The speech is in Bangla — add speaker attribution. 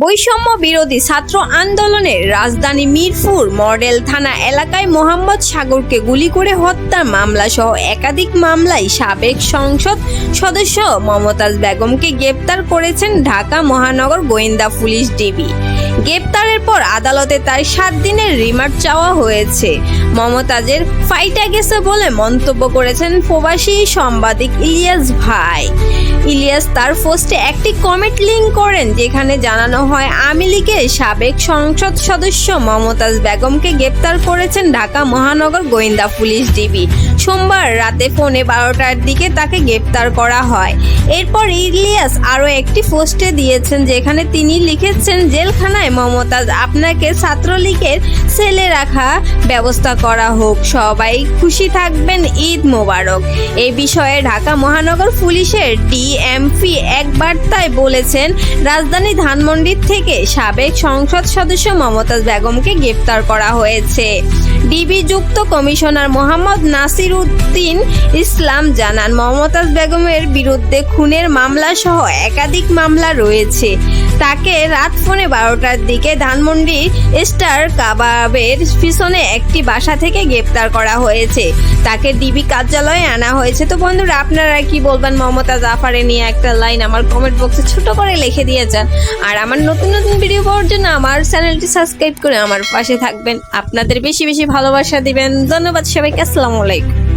Speaker 1: বৈষম্য বিরোধী ছাত্র আন্দোলনের রাজধানী মিরপুর মডেল থানা এলাকায় মোহাম্মদ সাগরকে গুলি করে হত্যার মামলা সহ একাধিক মামলায় সাবেক সংসদ সদস্য মমতাজ বেগমকে গ্রেপ্তার করেছেন ঢাকা মহানগর গোয়েন্দা পুলিশ ডিবি। গ্রেপ্তারের পর আদালতে তার সাত দিনের রিমান্ড চাওয়া হয়েছে। মমতাজের ফাইটা গেছে বলে মন্তব্য করেছেন প্রবাসী সাংবাদিক ইলিয়াস ভাই। ইলিয়াস তার পোস্টে একটি কমেন্ট লিঙ্ক করেন, যেখানে জানানো হয় আওয়ামী লীগের সাবেক সংসদ সদস্য মমতাজ বেগমকে গ্রেপ্তার করেছেন ঢাকা মহানগর গোয়েন্দা পুলিশ ডিবি। সোমবার রাতে পৌনে বারোটার দিকে তাকে গ্রেপ্তার করা হয়। এরপর ইলিয়াস আরও একটি পোস্টে দিয়েছেন যেখানে তিনি লিখেছেন, জেলখানায় মমতাজ, আপনাকে ছাত্রলীগের সেলে রাখা ব্যবস্থা করা হোক। সবাই খুশি থাকবেন, ঈদ মোবারক। এ বিষয়ে ঢাকা মহানগর পুলিশের ডিএমপি এক বার্তায় বলেছেন, রাজধানী ধানমন্ডির থেকে সাবেক সংসদ সদস্য মমতাজ বেগমকে গ্রেপ্তার করা হয়েছে। ডিবি যুক্ত কমিশনার মোহাম্মদ নাসির উদ্দিন ইসলাম জানান মমতাজ বেগমের বিরুদ্ধে খুনের মামলা সহ একাধিক মামলা রয়েছে। তাকে রাত পৌনে বারোটার দিকে ধানমন্ডি স্টার কাবাবের পিছনে একটি বাসা থেকে গ্রেপ্তার করা হয়েছে। তাকে ডিবি কার্যালয়ে আনা হয়েছে। তো বন্ধুরা, আপনারা কি বলবেন? মমতা জাফারে নিয়ে একটা লাইন আমার কমেন্ট বক্সে ছোট করে লিখে দিয়ে যান আর আমার নতুন নতুন ভিডিও পাওয়ার জন্য আমার চ্যানেলটি সাবস্ক্রাইব করে আমার পাশে থাকবেন। আপনাদের বেশি বেশি ভালোবাসা দিবেন। ধন্যবাদ সবাইকে। আসসালামু আলাইকুম।